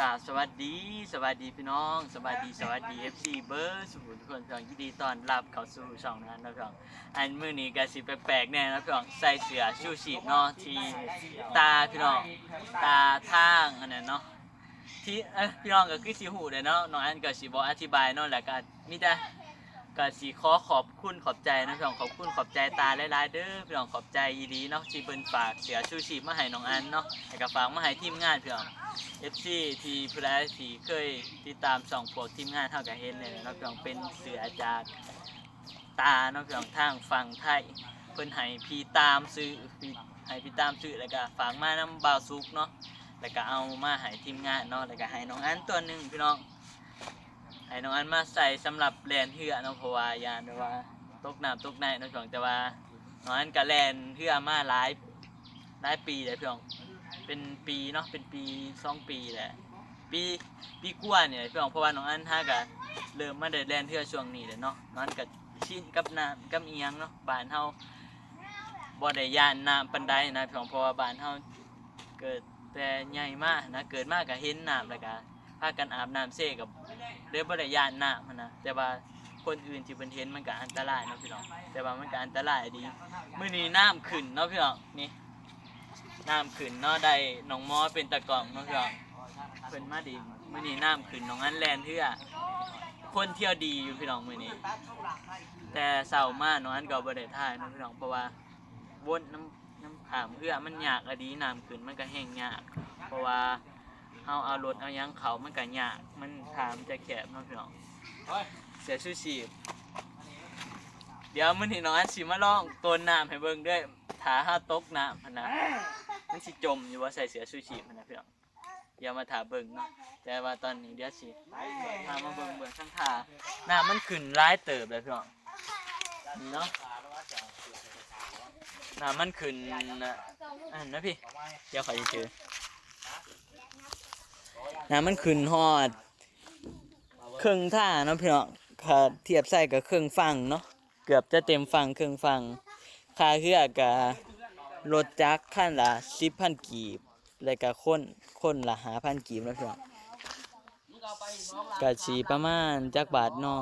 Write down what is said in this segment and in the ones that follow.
กราบสวัสดีสวัสดีพี่น้อง สวัสดีสวัสดี FC เบอร์สุขุมทุกคนพี่น้องยินดีต้อนรับเข้าสู่ช่องนั้นนะพี่น้องอันมื้อนี้ก็สิแปลกๆแน่นะพี่น้องใส่เสื้อชูชีพเนาะที่ตาพี่น้องตาทางอันนั้นเนาะที่เอ้ยพี่น้องก็คือสิฮู้ได้เนาะน้องอันก็สิบ่อธิบายเนาะแล้วก็มีแต่ ก็สิขอขอบคุณขอบใจนะพี่น้องขอบคุณขอบใจตาหลายๆเด้อพี่น้องขอบใจอีหลีเนาะที่เพิ่นฝากเสือชูชีพมาให้น้องอันเนาะแล้วก็ฝากมาให้ทีมงานพี่น้อง FC ที่ผู้ใดที่เคยติดตามส่องพวกทีมงานเท่ากับเห็นเนี่ยเราเพียงเป็นเสืออาจากตาเนาะพียงทางฝั่งไทยเพิ่นให้พี่ตามซื้อพี่ให้พี่ตามซื้อแล้วก็ฝากมาน้ำบาวซุกเนาะแล้วก็เอามาให้ทีมงานเนาะแล้วก็ให้น้องอันตัวหนึ่งพี่น้อง ให้น้องอันมาใส่สำหรับแลนเหือเนาะเพราะว่ายานว่าตกน้ำตกในเนาะเพียงแต่ว่าน้องอันก็แลนเหือมาหลายหลายปีเลยเพียงเป็นปีเนาะเป็นปีสองปีแหละปีปีกว่าเนี่ยพี่น้องเพราะว่าน้องอันท่าก็เริ่มมาเดินแลนเทื่อช่วงนี้เลยเนาะน้องอันก็ชินกับน้ำกับเอียงเนาะบ้านเฮาบ่ได้ย่านน้ำปานใดนะพี่น้องเพราะว่าบ้านเฮาเกิดแต่ใหญ่มากนะเกิดมากก็เห็นน้ำแล้วก็ พากันอาบน้ำเซกับเด้บ่ได้ย่านน้ำหั้นนะแต่ว่าคนอื่นที่เพิ่นเห็นมันก็อันตรายเนาะพี่น้องแต่ว่ามันก็อันตรายดีมื้อนี้น้ำขึ้นเนาะพี่น้องนี่น้ำขึ้นเนาะได้น้องมอเป็นตะกล่องเนาะพี่น้องเพิ่นมาดีมื้อนี้น้ำขึ้นน้องอันแลนเทื่อคนเที่ยวดีอยู่พี่น้องมื้อนี้ แต่เศร้ามากน้องอันก็บ่ได้ถ่ายเนาะพี่น้องเพราะว่าวนน้ำน้ำขามเพื่อมันยากอะดีน้ำขึ้นมันก็แห้งยาก เพราะว่าาเอารถเอาหยังเขามันก็ยากมันขามจะแคบเนาะพี่น้องเสียชื่อชีพเดี๋ยวมื้อนี้น้องอันสิมาลองต้นน้ำให้เบิ่งด้วยถ้าเฮาตกน้ำหั่นนะมันสิจมอยู่ว่าใส่เสื้อชูชีพมันนะพี่น้องอย่ามาถาเบิ่งเนาะแต่ว่าตอนนี้เดี๋ยวสิพามาเบิ่งเบิ่งข้างทาน้ำมันขึ้นร้ายเติบเลยพี่น้องนี่เนาะน้ำมันขึ้นน่ะอันนะพี่เดี๋ยวขอจะเจอ น้ำมันขึ้นฮอด เครื่องท่าเนาะพี่น้องค่ะเทียบใส่กับเครื่องฟังเนาะเกือบจะเต็มฟังเครื่องฟังค่าเครื่อกับรถจักรคันละสิบพันกีบแล้วก็คนคนละหาพันกีบแล้วพี่น้องกะชีประมาณจักบาทนอ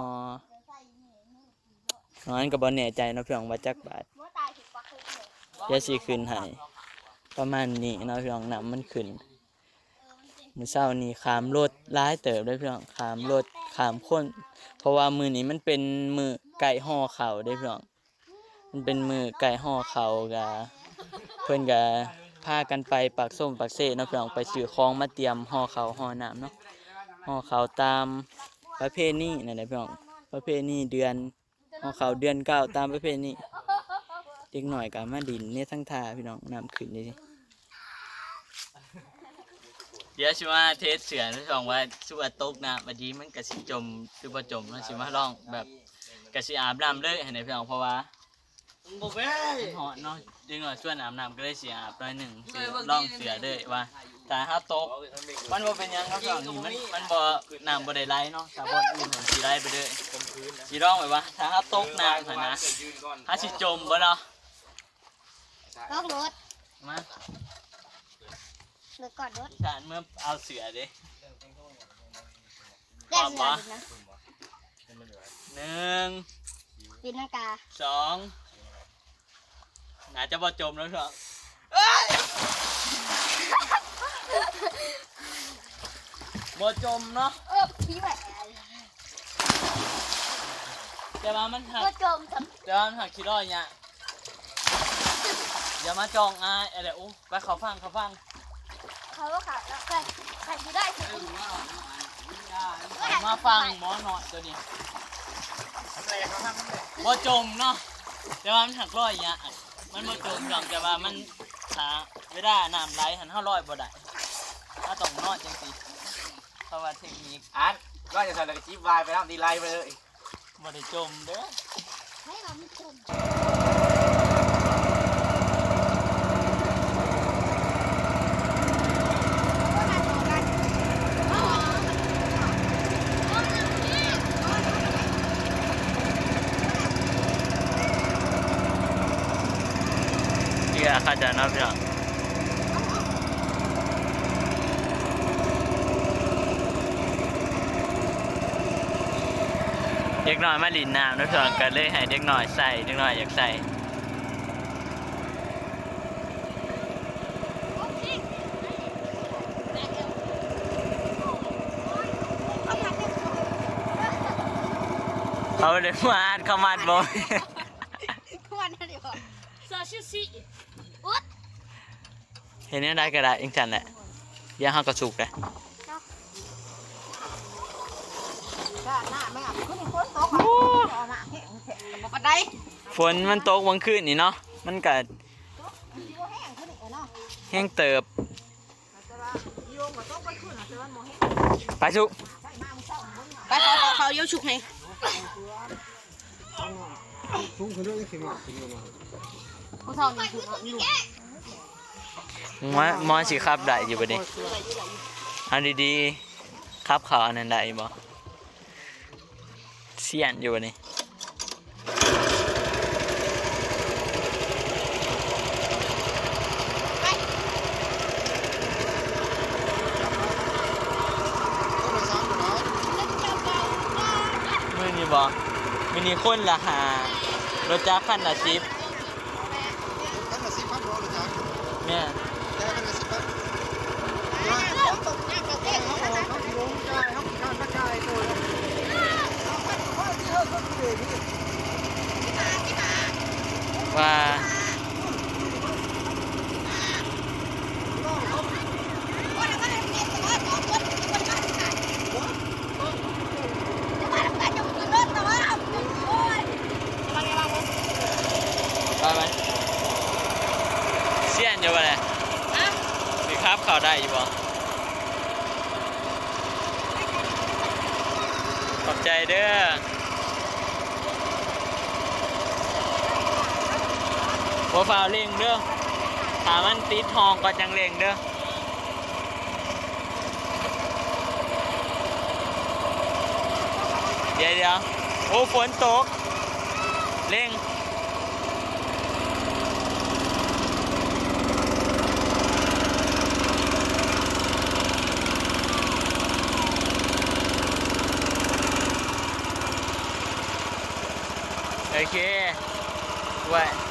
น้อยก็บ่แน่ใจเนาะพี่น้องว่าจักบาทยวสิขึ้นให้ประมาณนี้เนาะพี่น้องน้ำมันขึ้น มือเช้านี้ขามรถหลายเติบเลยพี่องขามรถขามคนเพราะว่ามือนี้มันเป็นมือไก่ห่อเข้าวเด้เพี่องมันเป็นมือไก่ห่อเข้ากะเพื่อนก็พากันไปปากส้มปากเซ่เนาะพี่องไปซื้อของมาเตรียมห่อเข้าห่อน้ำเนาะห่อเข้าตามประเพณีนั่นแหละพี่องประเพณีเดือนห่อเข้าเดือนเก้าตามประเพณีเด็กหน่อยกับมาดินเนี่ยทั้งทาพี่น้องน้ำขึ้นนี่ เดี๋ยวชิมาเทสเสือนะพี่น้องว่าสุวาตกน้ำบดีมันกะสิจมคือบ่จมนะชิมาลองแบบกะสิอาบน้ำเลยให้ในพี่น้องเพราะว่าบอกเว้ยหอนเนาะดึงหน่อยส่วนอาบน้ำก็เลยเสียอาบหน่อยหนึ่งเสียลองเสียเลยว่าแต่ถ้าตกมันบ่เป็นหยังครับพี่น้องนี่มันมันบ่น้ำบ่ได้ไหลเนาะถ้าบ่อื่นมันสิไหลไปเลยสิร้องไว้ว่าถ้าถ้าตกน้ำหั่นนะถ้าสิจมบ่เนาะล็อกรถมา หรือกอนรถฉันเมื่อเอาเสือดิแยกเสืออีกนะหนึ่งปีนากาสองหนาจะบ่จมแล้วพี่น้องบ่จมเนาะเออพี่แหวนแต่ว่ามันหักก็จมทำเดี๋ยวมันหักคิดร้อยเนี่ยอย่ามาจองอายอะไรอู้ไปเขาฟังเขาฟัง เขาว่าขาดแล้วใครใครที่ได้คือมาฟังหมอหนอยตัวนี้บ่จมเนาะแต่ว่ามันหักร้อยเนี่ยมันบ่จมหรอกแต่ว่ามันหาเวลาน้ำไหลหันเท่าร้อยบ่ได้ถ้าต้องนอดจังสิเพราะว่าเทคนิคอันก็จะใส่แล้วก็จิ๊บวายไปแล้วดีไลน์ไปเลยบ่ได้จมเด้อให้เราไม่จม ที่อาคาจะนับพี่น้อง เด็ก น้อยมาลินน้ำเนาะพี่น้องก็เลยให้เด็กน้อยใส่เด็กน้อยอยากใส่เขาเลยมาอัดเขามาอัดบ่วันนั้นเดี๋ยวซาชิซิอุดเห็นได้ก็ได้เองจันแหละย่าห้ากระสุกเลยก็หน้าไม่อะขึ้นคนโตก่อนเอามาแห้งแข็งบอกกันได้ ฝนมันตกวังคืนนี่เนาะ มันก็โยแห้งขึ้นอีกเนาะแห้งเติบแต่ว่าโยมันต้องไปขึ้นแต่ว่าโมแห้งไปสุกใช่มามึงเศร้ามึงไปขอขอเขาเยอะชุกให้ทุ่งเขาด้วยเข็มอะเป็นยังไงเขาเท่านี้คือนี่ลูกมอมอสิครับได้อยู่บ่เด้เอันดีๆครับเขาอันนั้นได้บ่ เสียนอยู่นี่มือนี้บอมือนี้คนละหารถจักรคันละสิบท่านละสิบพันโลเลยจ้ะแม่พันละสิบพันเขาตกเนี่ยเขาแก้เขาออกเขาลงจ่ายเขาข้างกระจายตัว วนี่ว่าไปไหมเสียนอยู่บ่เลยมีครับเขาได้อยู่บ่ขอบใจเด้อบ่ ฝ่าวเร่งเด้อถ้ามันติดทองก็จังเร่งเด้อเดี๋ยวเดี๋ยวโอ้ฝนตก เร่งโอเคไว้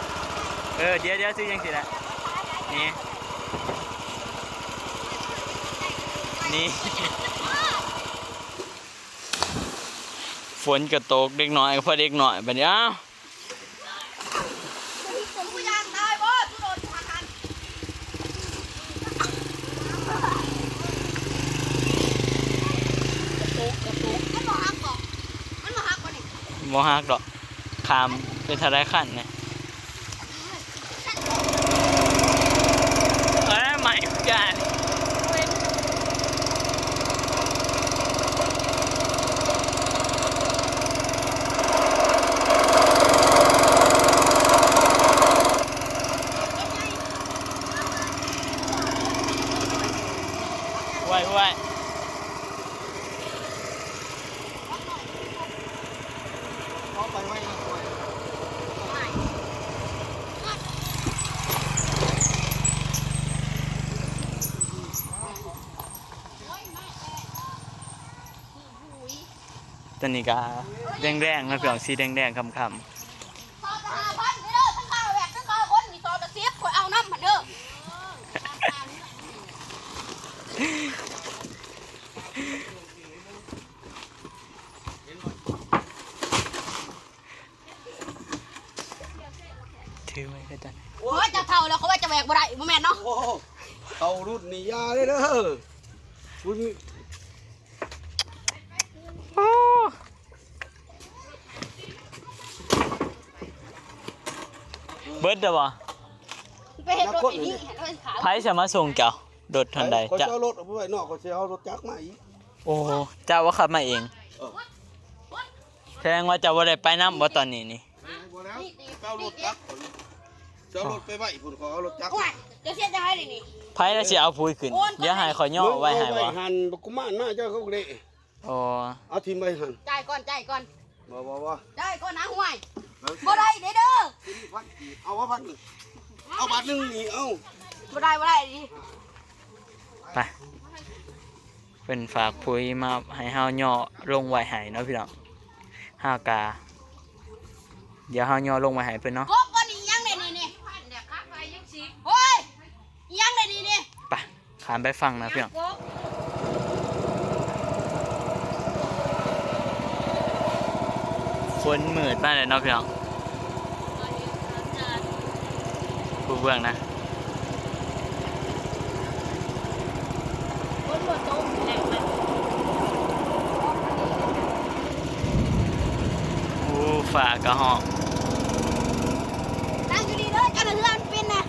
เออเดี๋ยวเดี๋ยวซื้อยังสิละนี่นี่ฝนกระตกเด็กน้อยก็พอเด็กน้อยบัดนี้เอ้าผู้ยางตายบ่ทุโดนทหารมันบ่ฮักบ่มันบ่ฮักบ่นี่บ่ฮักดอกขามเป็นทะเลขันเนี่ยเอ้ยใหม่กัน ไว้ไว้ เขาไปไว้นะไว้ ตอนนี้ก็แดงๆนะเปล่องสีแดงๆคำซอสห้าพันเด้อทั้งข้าวแหวกทั้งข้าวคนมีซอสตะเสียบข่อยเอาน้ำมาเด้อๆถือไว้ก็จะโอ้ยจะเท่าแล้วเขาว่าจะแหวกบ่ได้บ่แม่นเนาะเขารุ่นนี้ยาเลยเด้อรุ่น เบิร์ ดเด้อบ่ไปเฮ็ดรถอีนี่เห็นรถขาวไผจะมาส่งเจ้าโดดทันใดเขาจะจะเอารถเอาไปไว้นอกเขาจะเอารถจักรมาอีกโอ้เจ้าว่าขับมาเองเออแสดงว่าเจ้าบ่ได้ไปน้ำบ่ตอนนี้นี่บ่แล้วเอารถจักรคนจะเอารถไปไว้พุ่นขอเอารถจักรโอ้ยจะเสียจะให้เลยนี่ไผแล้วสิเอาพุยขึ้นเดี๋ยวให้ขอยย่อไว้ให้บ่หันบกุมารมาเจ้าเขาเลยโอ้เอาทีมไปหันจ่ายก่อนจ่ายก่อนบ่บ่บ่จ่ายก่อนนะห่วย บ่ได้เด้อเด้อพันกี่เอาว่าพันหนึ่งเอาบาทหนึ่งนี่เอาบ่ได้บ่ได้ดิไปเพิ่นฝากพุยมาให้เฮาย่อลงไว้ให้เนาะพี่น้องห้ากาเดี๋ยวเฮาย่อลงมาให้เพิ่นเนาะกบบ่นี่ยังได้นี่นี่โอ้ยยังได้นี่นี่ไปขามไปฟังนะพี่น้อง กบฝนมืดมาเลยเนาะพี่น้องผู้เบื้องนะโอ้ฝ่ากระหอง นั่งอยู่ดีเด้อจังเฮือนเป็นน่ะ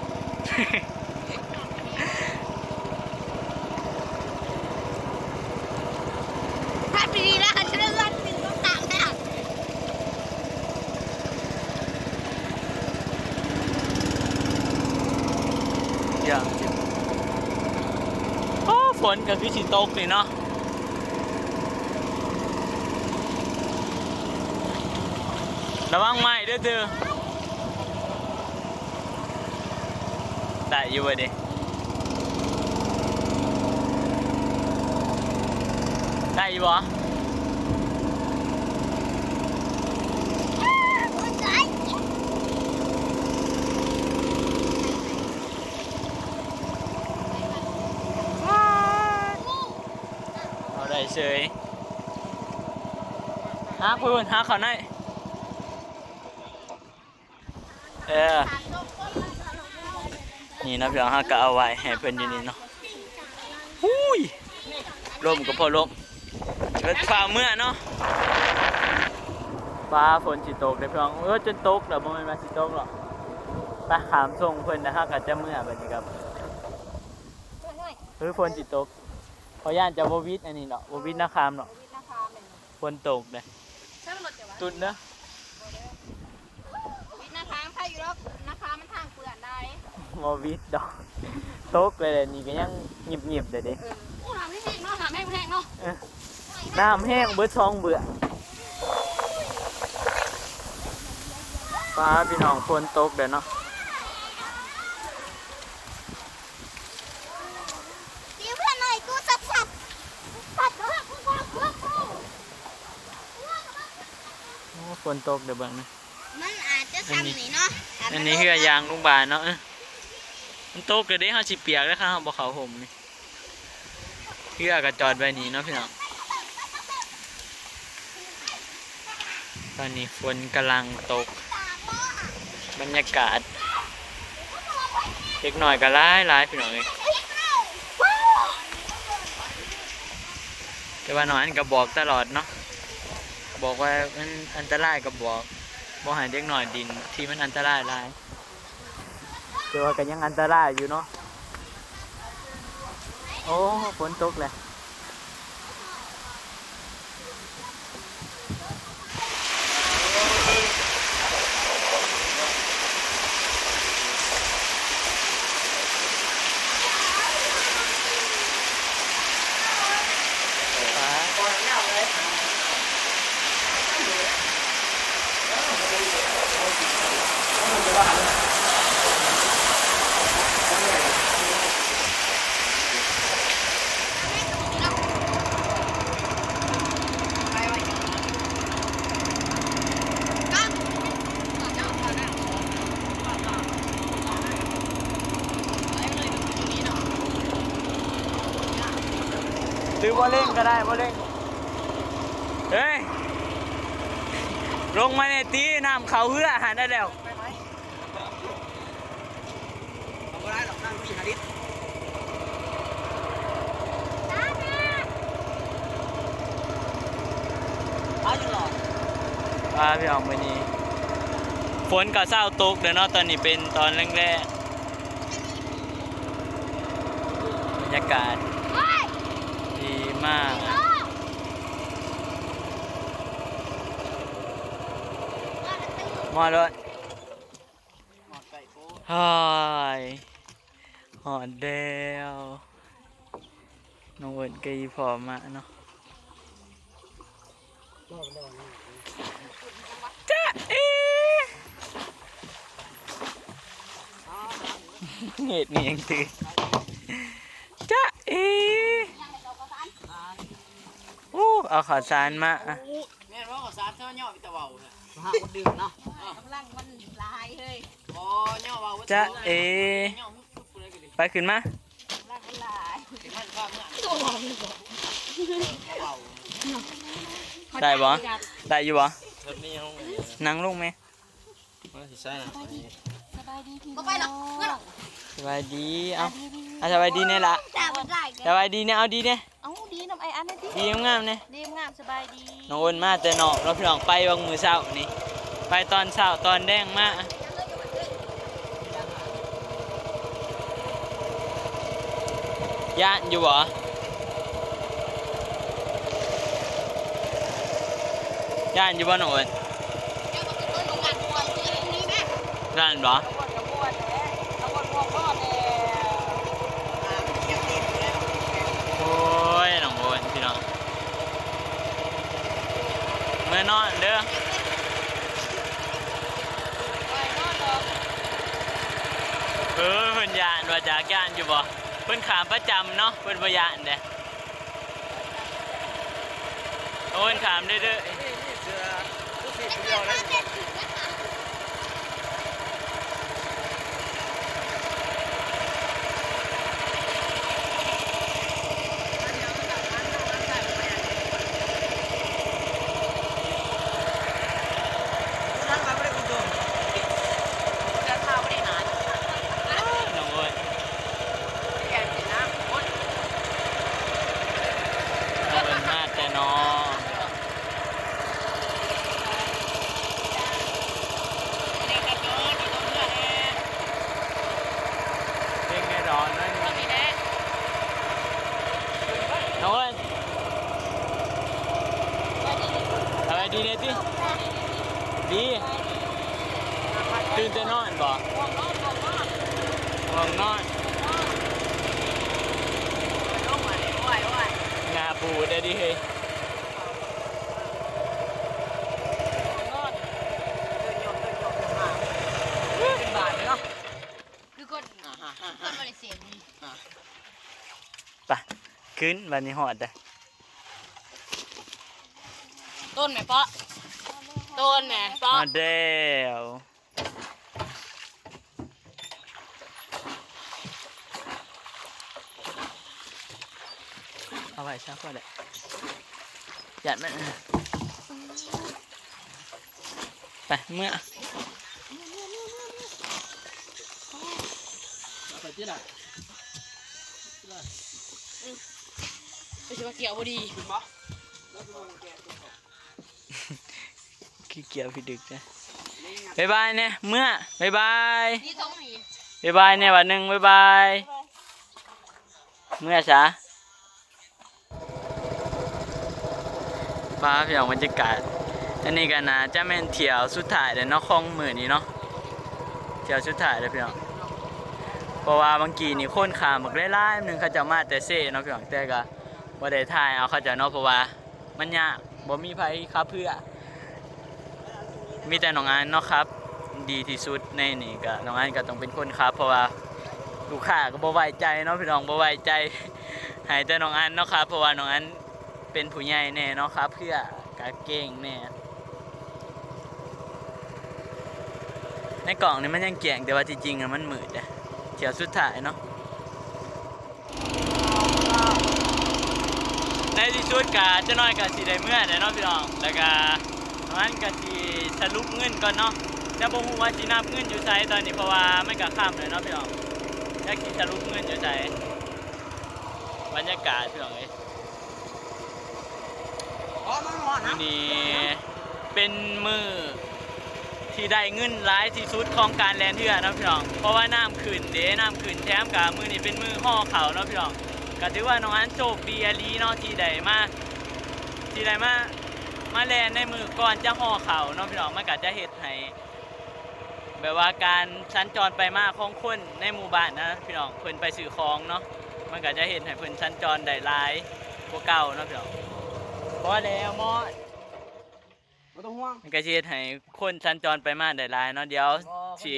ถ้าดีนะจังเฮือนเป็นต้องต่างกัน อย่างจริงโอ้ฝน ก็คือสิตกนี่เนาะระวังไม้เด้อเธอได้อยู่เว้ยดิได้อยู่บ่ เอาได้เฉยหาพูนหาเขาหน่อยเออ นี่นะพี่น้องฮะก็เอาไว้ให้เพิ่นอยู่นี่เนาะหุยลมก็พอลมเกิดฟ้าเมื่อเนาะฟ้าฝนสิตกเด้อพี่น้องเออจนตกแล้วบ่แม่นว่าสิตกหรอกไปหามส่งเพิ่นนะฮะก็จะเมื่อบัดนี้ครับเออฝนสิตก ขอย่านจะบ่วิดอันนี้เนาะบ่วิดนาคามเนาะฝนตกเด้อใช่มันหลดเดี๋ยววะตุนเด้อวิทย์นะคะถ้าอยู่แล้วนะคะมันทางเปื่อนได้บ่วิดดอกตกเลยเด้อนี่ก็ยังเงียบๆเด้อเด้โอ้หามไม่แห้งเนาะหามแห้งไม่แห้งเนาะน้ำแห้งเบิดช่องเบื่อฟ้าพี่น้องฝนตกเด้อเนาะ เดี๋ยวเพื่อนหน่อยกูสับสับสับเพื่อนกูสับเพื่อนกู โอ้ฝ นตกเด้อเบิ่งนะ มันอาจจะซ้ำนี่เนาะอันนี้คือยางลุงบานเนาะเอ้ยมันตกเด้อเด้เฮาสิเปียกแล้วครับบ่เข้าห่มนี่เฮือก็จอดไว้นี่เนาะพี่น้องตอนนี้ฝนกำลังตก บรรยากาศเล็กหน่อยก็ร้ายร้ายพี่น้องเอ้ยแต่ว่าน้องอันก็บอกตลอดเนาะ บอกว่ามันอันตรายก็บบอกบอกให้เด็กหน่อยดินที่มันอันตรายร้ายแต่ว่าก็ยังอันตรายอยู่เนาะโอ้ฝนตกเลยฟ้า หรือว่าเล่งก็ได้ว่าเล่งเฮ้ย ลงมาในตีน้ำเขาเหืออาหารได้แล้วไปไหมเอาบ่ได้หรอกนั่งที่หาดิษเอาอยู่หรอพาพี่ออกไปนี้ฝนก็เศร้าตกเดี๋ยวเนาะตอนนี้เป็นตอนแรกๆบรรยากาศดี มากอะมาเลยหมอดไก่โก้ฮายหอดเดวน้องเอิญกีพอมาเนาะจ้าเอเหตุนี่ยังตื่นจ้าเอโอ้ เอาข่าวสารมาอะแม่นว่าขอสารเท่าย่อะมีแต่เว้าน่ะหาคนดื่มเนาะกำลังมันลายเฮ้ยอ๋อย่อเว้าจะเอย่อมุดๆเลยก็ดิไปขึ้นมากำลังมันลายสิมันข้ามเมื่อตัวหอมเว้าได้บ่ได้อยู่บ่เพิ่นมีห้องนั่งลงไหมมาสิซ่านะสบายดีพี่บ่ไปหรอกเงินสบายดี เอาเอาสบายดีเนี่ยละแต่บ่ได้สบายดีเนี่ยเอาดีเนี่ยเอ้าดีน้ำไอ้อันนั้นดิดีงามๆเนี่ยดีงามสบายดีน้องอ้นมาแต่นอกเราพี่น้องไปบางมือเช้านี่ไปตอนเช้าตอนแดงมาย่านอยู่บ่ย่านอยู่บ่น้องอ้นเจ้าก็เป็นคนโรงงานตัวที่ตรงนี้แม่ย่านบ่ตะบนกระบวนแหละตะบนวงพ่อแน่ โอ้ยน้องอ้นพี่น้องเมื่อนอนเด้อปนอนดอกเออเพิ่นยานว่าจากยานอยู่บ่เพิ่นขามประจำเนาะเพิ่นบ่ยานเด้โอ้ยขามเด้อเด้อ นี่นี่เสือผู้สิผู้เดียวยเด็ดถึงนะคะ นั่งกันไม่ได้คุณดู จะเข้าไม่ได้นาน น้องโอ้ย แก่สินะโอ๊ย เอาเป็นมาแต่น้อง เด็กกระโจนนี่ต้องเลือดแน่ เพลงไงร้อนนั่น ต้องมีแน่ น้องโอ้ยสบายดีเนี่ยติดีตื่นแต่นอนบ่ วงนอนวงนอน ง่วงนอน ลงมาเลยไหวไหว งาปูเด้อดิเฮ้ย นอน เป็นบาทเลยเนาะ คือคนคนมาเลเซียดี ไป ขึ้นวันนี้หอดเด้อต้นไหมปะต้นไหมหปะอดเด้วเอาไว้ซักก็ได้หยัดมันไปเมื่อไปที่ไหน ไปชิมาเกี่ยวพอดีคุณบ่แล้วคุณมาแกะขี้เกียจพี่ดึกนะบายบายเนี่ยเมื่อบายบายดีสองหนีบายบายเนี่ยวันหนึ่งบายบายเมื่อซะป้าพี่น้องบรรยากาศอันนี้กันนะจะแม่นเที่ยวสุดท้ายเลยเนาะของมือนี้เนาะเที่ยวสุดท้ายเลยพี่น้องเพราะว่าบางกีนี่คนขามบักไล่ๆหนึงเขาจะมาแต่เซ่เนาะพี่น้องแต่ก็ บ่ได้ถ่ายเอาเข้าจเนาะเพราะว่า มันยากบ่มีไผขับเพื่อ มีแต่น้องอันเนาะครับ ดีที่สุดในนี่ก็น้องอันก็ต้องเป็นคนครับ เพราะว่าลูกค้าก็บ่ไว้ใจเนาะพี่น้องบ่ไว้ใจให้แต่น้องอันเนาะครับ เพราะว่าน้องอันเป็นผู้ใหญ่แน่เนาะครับเพื่อกะเก่งแน่ในกล่องนี่มันยังแกงแต่ว่าจริงอะมันมืดอะเที่ยวสุดท้ายเนาะ ในที่สุดกะจะน้อยกะสิได้เมื่อเด้เนาะพี่น้อง แล้วก็มันก็สิสรุปเงินก่อนเนาะแต่บ่ฮู้ว่าสินับเงินอยู่ไสตอนนี้เพราะว่ามันก็ค่ำเลยเนาะพี่น้องอยากสิสรุปเงินอยู่ไสบรรยากาศพี่น้องเอ้ยอ๋อมันหอดมื้นะอนี้เป็นมื้อที่ได้เงินหลายที่สุดของการแล่นเรือเนาะพี่น้อง เพราะว่าน้ำขึ้นเด้น้ำขึ้นแถมกับมื้อนี้เป็นมื้อห่อข้าวเนาะพี่น้อง ก็ถือว่าน้องอันโชคดีอะลีเนาะที่ได้มาที่ได้มามาแลนในมือก่อนจะห่อเขาวเนาะพี่น้องมันก็จะเฮ็ดให้แบบว่าการสัญจรไปมาของคนในหมู่บ้านนะพี่น้องเพิ่นไปซื้อของเนาะมันก็จะเฮ็ดให้เพิ่นสัญจรได้หลายกว่าเก่าเนาะพี่น้องพอแล้วมอดไม่ต้องห่วงมันก็สิเฮ็ดให้คนสัญจรไปมาได้หลายเนาะเดี๋ยวสิ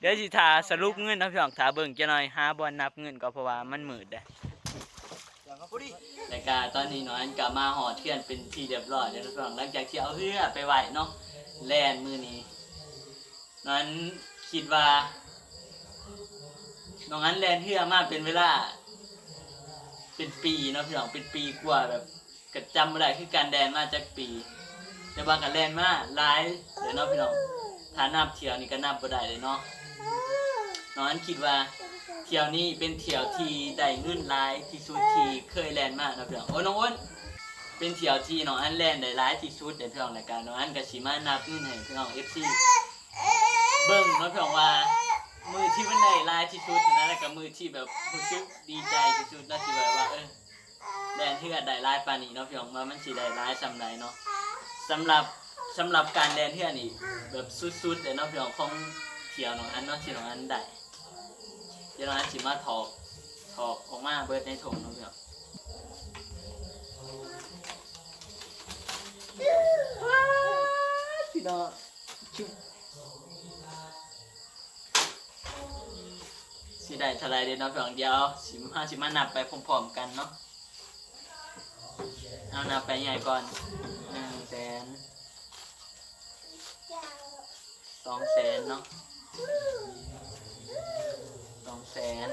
เดี๋ยวสิทาสรุปเงินนะพี่น้องถาเบิ่งจักหน่อยหาบ่นับเงินก็เพราะว่ามันมืดเด้เดี๋ยวเขาพอแต่กาตอนนี้น้องอันก็มาหอดเทือนเป็นที่เรียบร้อยแล้วนะพี่น้องหลังจากที่เอาเรือไปไหวเนาะแล่นมือนี้น้องอันคิดว่าน้องอันแลนเรือมาเป็นเวลา เป็นปีเนาะพี่น้องเป็นปีกว่าแบบก็จำไม่ได้คือการแดนมาจากปี แต่ว่าการแลนมาหลายเดี๋ยวเนาะพี่น้อง ถ้านับเที่ยวนี่ก็นับบ่ได้เลยเนาะน้องอันคิดว่าเที่ยวนี้เป็นเที่ยวที่ได้เงินหลายที่สุดที่เคยแลนมาเนาะพี่องโอ้น้องอ้นเป็นเที่ยวที่น้องอันแลนได้หลายที่สุดในพี่องรายการน้องอันก็สิมานับเงินให้พี่น้อง FC เบิ่งเนาะพี่องว่ามือที่มันได้หลายที่สุดนะแล้วก็มือที่แบบรู้สึกดีใจที่สุดแล้วที่แบบว่าเออแลนที่ก็ได้หลายปานี้เนาะพี่น้องว่ามันสิได้หลายซำใดเนาะสำหรับ สำหรับการแลนเทื่อนี่แบบสุดๆเลยเนาะพี่น้องของเที่ยวน้องอันเนาะที่น้องอันได้เดี๋ยวเราจะมาถอกถอกออกมาเบิดในถุงเนาะพี่น้องพี่น้องชุบสิได้เท่าไรเดี๋ยวเนาะพี่น้องเดียวสิมาสิมานับไปพร้อมๆกันเนาะเอานับไปใหญ่ก่อนหนึ่ง สองแสนเนาะสองแสน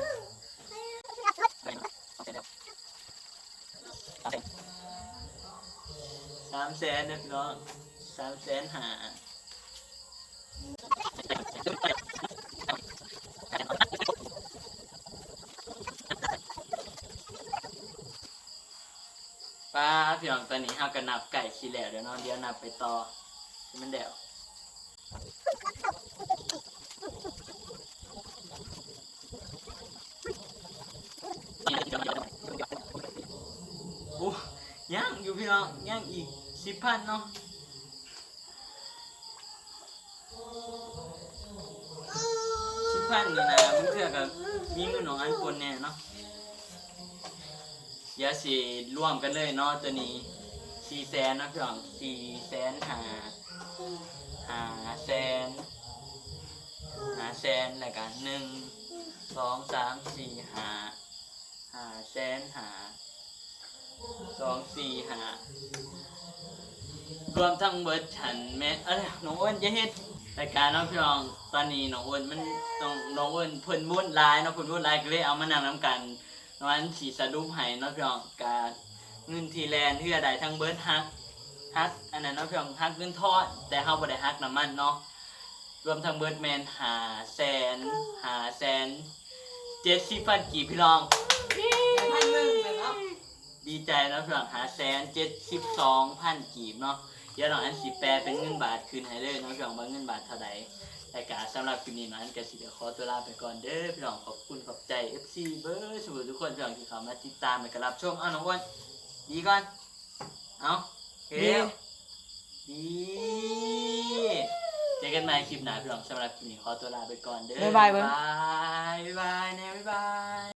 สามแสนนะพี่น้องสามแสนหาป้าพี่น้องตอนนี้เฮาก็นับไก่ขี้แล้วเดี๋ยวน้องเดี๋ยวนับไปต่อให้มันเดี๋ยว โอ้ย่างอยู่พี่น้องย่างอีกสิบพันเนาะสิบพันนี่นะมึงเถื่อกับมีเงินของอันคนแน่เนาะเดี๋ยวสิรวมกันเลยเนาะตัวนี้สี่แสนนะพี่น้องสี่แสนหาหาแสนหาแสนแล้วกันหนึ่งสองสามสี่หาหาแสนหา สองสี่ห้ารวมทั้งเบิร์ดฉันแม่เอ้ยน้องอ้วนจะเฮ็ดรายการน้องพี่น้องตอนนี้น้องอ้วนมันน้องน้องอ้วนเพิ่นมุ่นลายเนาะเพิ่นมุ่นลายก็เลยเอามานำน้ำกันน้องอันสีสะดุ้มให้เนาะพี่น้องการเงินทีแลนด์ที่ได้ทั้งเบิร์ดฮักฮักอันนั้นเนาะพี่น้องฮักเงินทอดแต่เฮาบ่ได้ฮักน้ำมันเนาะรวมทั้งเบิร์ดแมนหาแสนหาแสนเจ็ดสิบพันกี่พี่น้อง พันหนึ่งเลยเนาะ ดีใจแล้วเพื่อนหาแสนเจ็ดสิบสองพันกีบเนาะเดี๋ยวน้องอันสิแปลเป็นเงินบาทคืนให้เลยเนาะเพื่อนว่าเงินบาทเท่าใดแต่กาสำหรับคลิปนี้น้องอันก็สิเดี๋ยวขอตัวลาไปก่อนเด้อพี่น้องขอบคุณขอบใจ FC เบอร์สมุทุกคนพี่น้องที่เข้ามาติดตามและก็รับชมเอาน้องอ้วนดีก่อนเอาเฮ้ยดีเจอกันใหม่คลิปหน้าพี่น้องสำหรับคลิปนี้ขอตัวลาไปก่อนเด้อบ๊ายบายเบิ่ง บายบ๊ายบายแน่บ๊ายบาย